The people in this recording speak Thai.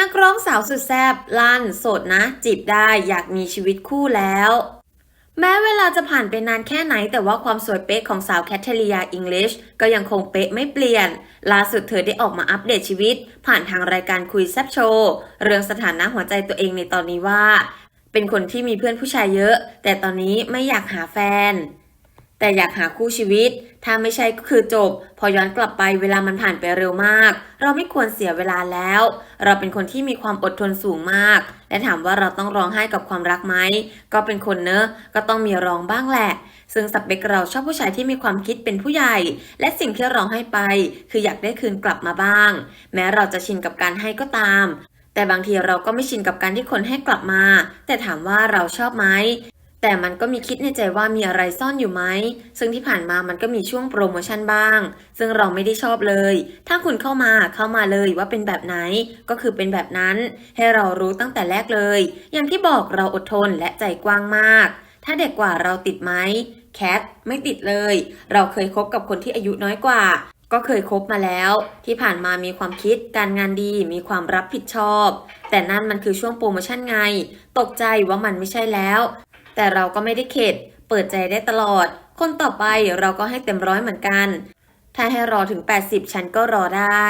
นักร้องสาวสุดแซบลั่นโสดนะ จีบได้อยากมีชีวิตคู่แล้ว แม้เวลาจะผ่านไปนานแค่ไหน แต่ว่าความสวยเป๊ะของสาวแคทเธอรียาอิงลิชก็ยังคงเป๊ะไม่เปลี่ยน ล่าสุดเธอได้ออกมาอัปเดตชีวิต ผ่านทางรายการคุยแซบโชว์เรื่องสถานะหัวใจตัวเองในตอนนี้ว่า เป็นคนที่มีเพื่อนผู้ชายเยอะ แต่ตอนนี้ไม่อยากหาแฟน แต่อยากหาคู่ชีวิต ถ้าไม่ใช่ก็คือจบ พอย้อนกลับไปเวลามันผ่านไปเร็วมาก เราไม่ควรเสียเวลาแล้ว เราเป็นคนที่มีความอดทนสูงมาก และถามว่าเราต้องร้องไห้กับความรักไหม ก็เป็นคนเนอะก็ต้องมีร้องบ้างแหละซึ่งสเปคเราชอบผู้ชายที่มีความคิดเป็นผู้ใหญ่ และสิ่งที่ร้องให้ไป คืออยากได้คืนกลับมาบ้าง แม้เราจะชินกับการให้ก็ตาม แต่บางทีเราก็ไม่ชินกับการที่คนให้กลับมา แต่ถามว่าเราชอบไหม แต่มันก็มีคิดในใจว่ามีอะไรซ่อนอยู่ไหม ซึ่งที่ผ่านมามันก็มีช่วงโปรโมชั่นบ้าง ซึ่งเราไม่ได้ชอบเลย ถ้าคุณเข้ามาเข้ามาเลยว่าเป็นแบบไหน ก็คือเป็นแบบนั้น ให้เรารู้ตั้งแต่แรกเลย อย่างที่บอกเราอดทนและใจกว้างมาก ถ้าเด็กกว่าเราติดไหมแคทไม่ติดเลย เราเคยคบกับคนที่อายุน้อยกว่าก็เคยคบมาแล้ว ที่ผ่านมามีความคิดการงานดีมีความรับผิดชอบ แต่นั่นมันคือช่วงโปรโมชั่นไง ตกใจว่ามันไม่ใช่แล้ว แต่เราก็ไม่ได้เข็ด เปิดใจได้ตลอด คนต่อไปเราก็ให้เต็มร้อยเหมือนกัน ถ้าให้รอถึง 80 ฉันก็รอได้